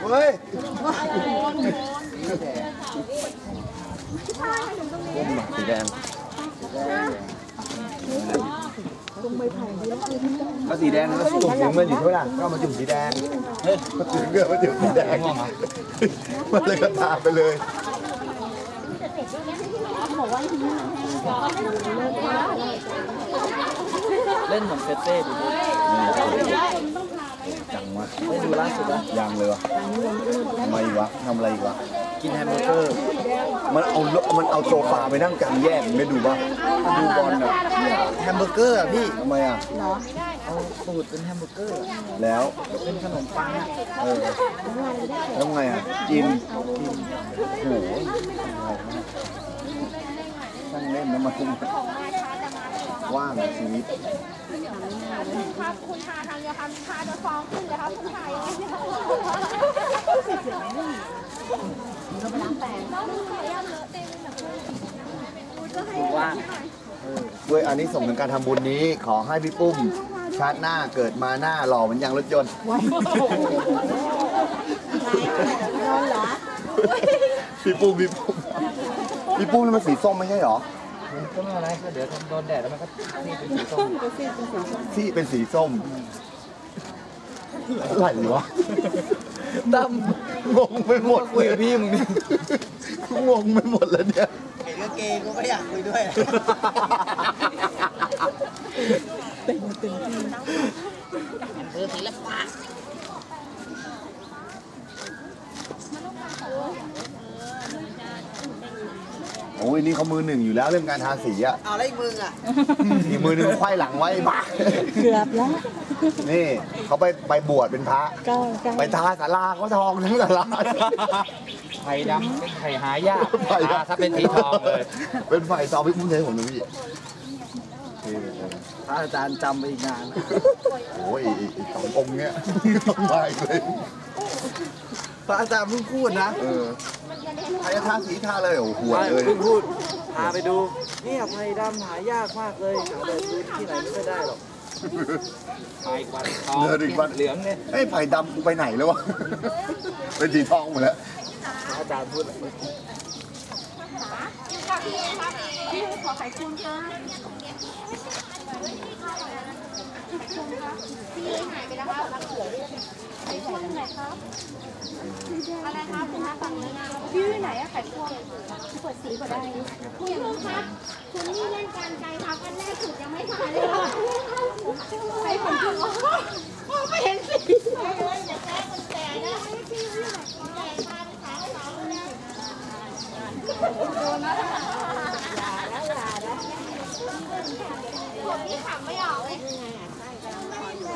เฮ้ยสีแดงก็สีแดงก็จุ่มสีเงินอยู่เท่าไหร่ก็เอามาจุ่มสีแดงเฮ้ยมาจุ่มเงินมาจุ่มสีแดงมันเลยก็ตามไปเลยเล่นเหมือนเฟเต้ดูดิ จังวะได้ดูล่าสุดนะยังเลยวะทำไมวะทำอะไรอีกวะ กินแฮมเบอร์เกอร์ มันเอามันเอาโซฟาไปนั่งกลางแยกไม่ดูป่ะดูบอลอะแฮมเบอร์เกอร์อะพี่ทำไมอะเอาสูตรเป็นแฮมเบอร์เกอร์อะแล้วเป็นขนมปังอะเออแล้วไงอะกินโอ้โหช่างเล่นนะมัน ว่างชีวิตครับคุณพาทางเดียวครับพาจะฟ้องขึ้นเลยครับคุณพายยังไงเนี่ยเราไปล้างแปรงน้องมือขยันเลอะเต็มเลยถูกว่าด้วยอันนี้ส่งส์ถึงการทำบุญนี้ขอให้พี่ปุ้มชาติหน้าเกิดมาหน้าหล่อเหมือนยางรถยนต์พี่ปุ้มพี่ปุ้มพี่ปุ้มนี่มันสีส้มไม่ใช่หรอ ก็ไม่เป็นไรก็เดี๋ยวทำโดนแดดแล้วมันก็นี่เป็นสีส้มที่เป็นสีส้มอะไรวะตั้มงงไปหมดคุยกับพี่มึงนี่งงไปหมดแล้วเนี่ยเห็นก็เกย์ก็ไม่อยากคุยด้วย โอ้ยนี่เขามือหนึ่งอยู่แล้วเรื่องการทาสีอะเอาแล้วอีกมึงอะอีกมือหนึ่งไขว้หลังไว้บ้าเกือบแล้วนี่เขาไปไปบวชเป็นพระใกล้ใกล้ไปทาสาราเขาทองทั้งสาราไข่ดำเป็นไข่หายากไผ่อ่าถ้าเป็นสีทองเลย เป็นไผ่ทองพี่มุ้งเทผมดูพี่พระอาจารย์จำไปอีกนานโอ้ยอีกอีกสององค์เนี้ยต้องไปเลยพระอาจารย์เพิ่งพูดนะ เออใครจะทาสีทาเลยโอ้โหหัวเลยเพิ่งพูดพาไปดู เนี่ยไผ่ดำหายากมากเลยหาแบบซื้อที่ไหนไม่ค่อยได้หรอกไผ่วันทองเดินอีกวัน เหลืองเนี่ยไอ้ยไผ่ดำกูไปไหนแล้ววะ เป็นสีทองหมดแล้วพระอาจารย์พูดแบบนี้ พี่ขอไข่คุณค่ะพี่หายไปแล้วครับไข่ควงไหนครับอะไรครับคุณคะฝั่งนี้นะพี่ไหนอะไข่ควงเปิดสีก็ได้คุณลุงครับคุณนี่เล่นการไกลครับอันแรกสุดยังไม่ถ่ายเลยค่ะไข่ของคุณไม่เห็นสีเลยอย่าแก้กุญแจนะพี่พี่ไหนกุญแจมาขาสาวเลยโดนนะอย่าแล้วอย่าแล้วผมนี่ขำไม่ออกเลยยังไงอะใช่กำลังคอยอยู่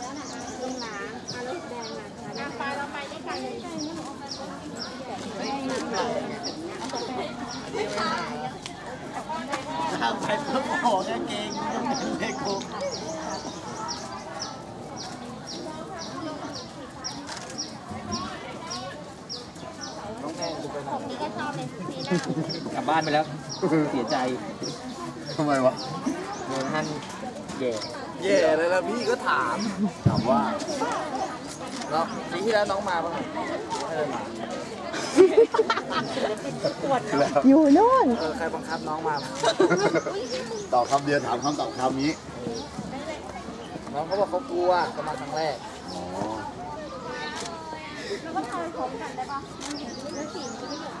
แล้วน่ะลงน้ำอะรถแดงอะไปเราไปด้วยกันเลย ไปเพิ่มโอ้กางเกงเล็กคุกน้องแม่ดูไปไหนผมนี่ก็ชอบเลยสีหน้ากลับบ้านไปแล้ว เสียใจทำไมวะโดนท่านแย่แย่เลยล้วพี่ก็ถาม ถามว่าแล้วปีที่แล้วน้องมาป่ะไม่ได้มา อยู่นู่นเออใครบังคับน้องมา ตอบคำเดียวถามคำตอบคำนี้ น้องเขาบอกเขากลัวเขามาครั้งแรกแล้วก็ทอยผมกันได้ปะมันเห็นแล้วสีมัน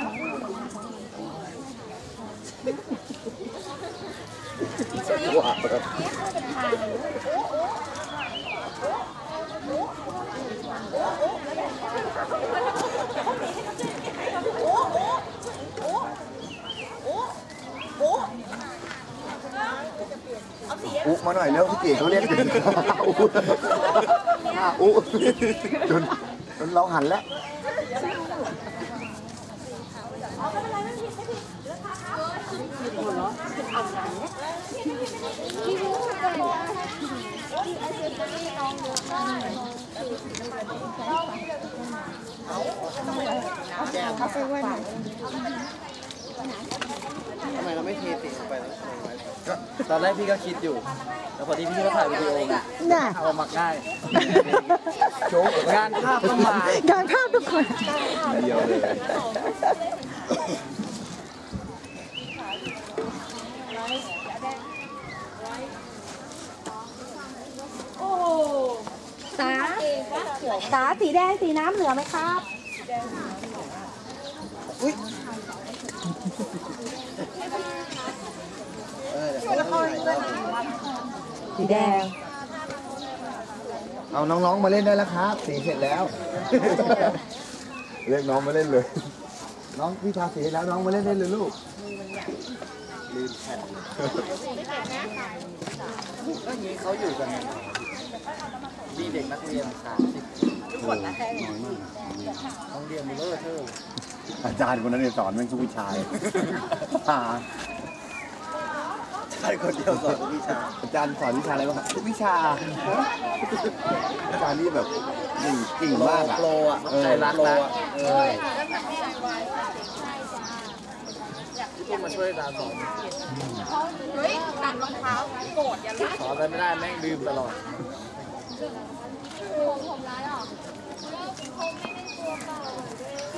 อุมาหน่อยแล้วพี่เก๋เขาเรียกถึงอุจนจนเราหันแล้ว ทำไมเราไม่เทติเข้าไปแล้วใส่ไว้ก็ตอนแรกพี่ก็คิดอยู่แต่พอดีพี่ก็ถ่ายวิดีโอไงน่ะเอามาง่ายโชว์งานภาพต้องมาการภาพทุกคนเดียวเลยตาตาสีแดงสีน้ำเหลือไหมครับเออเดี๋ยวเขาจะถ่ายรอบหนึ่งสีแดง เอาน้องๆมาเล่นได้แล้วครับ สีเสร็จแล้ว เรียกน้องมาเล่นเลย น้องพี่ทาสีแล้วน้องมาเล่นได้เลยลูกลืมแผ่นก็อย่างนี้เขาอยู่กันนี่เด็กนักเรียนสามสิบ คนนะโรงเรียนมีเลอร์เทอร์อาจารย์คนนั้นเนี่ยสอนแม่งทุกวิชาเลยอ่าใช่คนเดียวสอนทุกวิชา อาจารย์สอนวิชาอะไรบ้างครับทุกวิชา อาจารย์นี่แบบเก่งเก่งมากอะโปรอะเออใจรักโปรนะอะเออที่พวกมาช่วยอาจารย์สอนเฮ้ยตัดรองเท้าโกรธอย่าละสอนอะไรไม่ได้แม่งลืมตลอด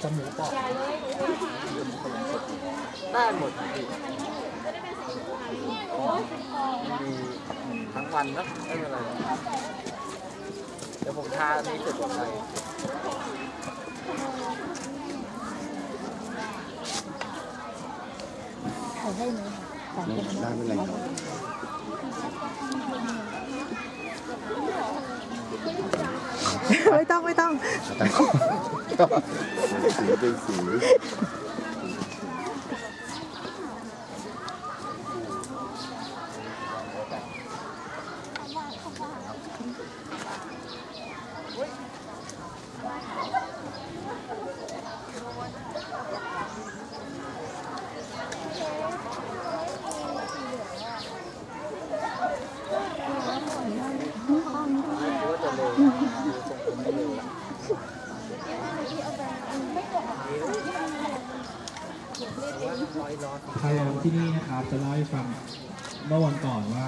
ได้หมดพี่มีทั้งวันนะไม่เป็นไรหรอกเดี๋ยวผมทานี้เสร็จผมไปถ่ายให้ไหมถ่ายให้ไหมได้ไม่เป็นไรครับ ไม่ต้องไม่ต้องสีเป็นสี ก็จะเร็วดูส่งผมไม่เร็วละ พายามที่นี่นะครับ จะเล่าให้ฟังเมื่อวันก่อนว่า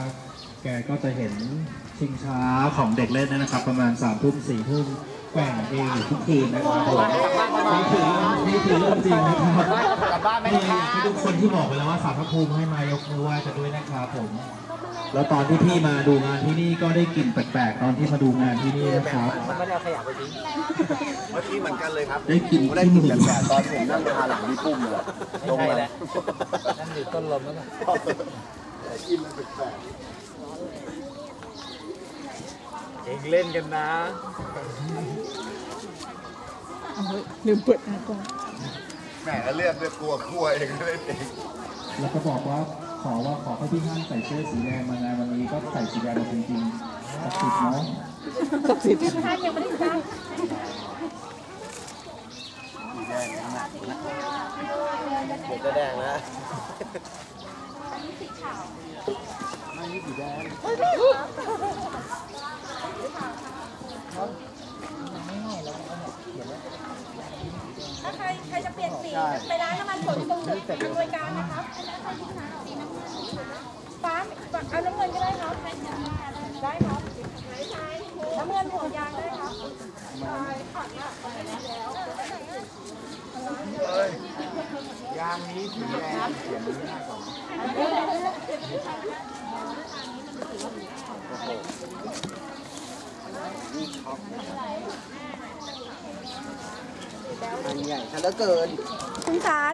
แกก็จะเห็นชิงช้าของเด็กเล่นนะครับ ประมาณสามทุ่มสี่ทุ่มแกว่งเองอยู่ทุกคืนนะครับผมนี่คือนี่คือเรื่องจริงนะครับกลับบ้านไม่นี่ได้ อยากให้ทุกคนที่บอกไปแล้วว่าสารพระภูมิให้มายกมือไหว้กันด้วยนะครับผม แล้วตอนที่พี่มาดูงานที่นี่ก็ได้กลิ่นแปลกๆ ตอนที่มาดูงานที่นี่นะครับ มันไม่ได้เอาขยะไปทิ้งเมื่อกี้เหมือนกันเลยครับได้กลิ่นผมได้กลิ่นแปลกๆตอนผมนั่งทาหลังพี่ปุ้มเลยไม่ใช่แล้วนั่นอยู่ต้นลมแล้วกันกินมันแปลกเองเล่นกันนะ เอาไว้ลืมเปิดหน้ากล้อง ๆแหมเลือกเลือกกลัวกลัวเองเล่นเอง แล้วก็บอกว่า ขอว่าขอให้พี่ท่านใส่เสื้อสีแดงมางานวันนี้ก็ใส่สีแดงมาจริงๆศักดิ์สิทธิ์เนาะศักสิทธิ์ท่านยังไม่ได้จ้างสแดงข้างหน้าเดี๋ยวจะแดงแล้วอันนี้สีแดงถ้าใครใครจะเปลี่ยนสีไปร้านน้ำมันสดตรงจุดอำนวยการนะครับ เอาน้ำเงินก็ได้ครับ ได้ครับน้ำเงินห่วยางได้ครับยางนี้สีแดงเขียนนี้หน้าก่อนอันใหญ่ซะเหลือเกินคุณสา